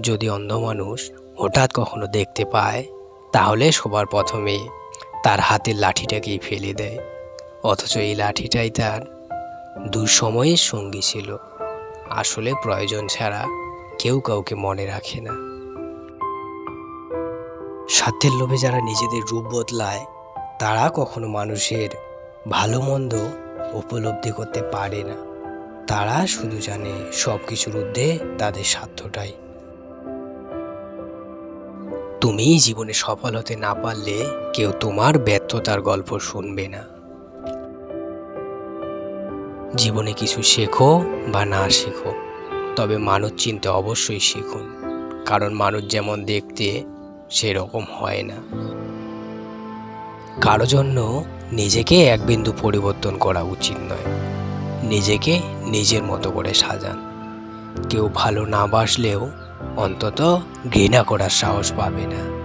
যদি অন্ধ মানুষ হঠাৎ কখনো দেখতে পায়, তাহলে সবার প্রথমে তার হাতের লাঠিটাকেই ফেলে দেয়। অথচ এই লাঠিটাই তার দুঃসময়ের সঙ্গী ছিল। আসলে প্রয়োজন ছাড়া কেউ কাউকে মনে রাখে না। স্বার্থের লোভে যারা নিজেদের রূপ বদলায়, তারা কখনো মানুষের ভালো মন্দ উপলব্ধি করতে পারে না। তারা শুধু জানে সব কিছুর ঊর্ধ্বে তাদের স্বার্থটাই। তুমি জীবনে সফল হতে না পারলে কেউ তোমার ব্যর্থতার গল্প শুনবে না। জীবনে কিছু শেখো বা না শেখো, তবে মানুষ চিনতে অবশ্যই শিখুন, কারণ মানুষ যেমন দেখতে, সেরকম হয় না। কারও জন্য নিজেকে এক বিন্দু পরিবর্তন করা উচিত নয়, নিজেকে নিজের মতো করে সাজান। কেউ ভালো না বাসলেও অন্তত ঘৃণা করার সাহস পাবে না।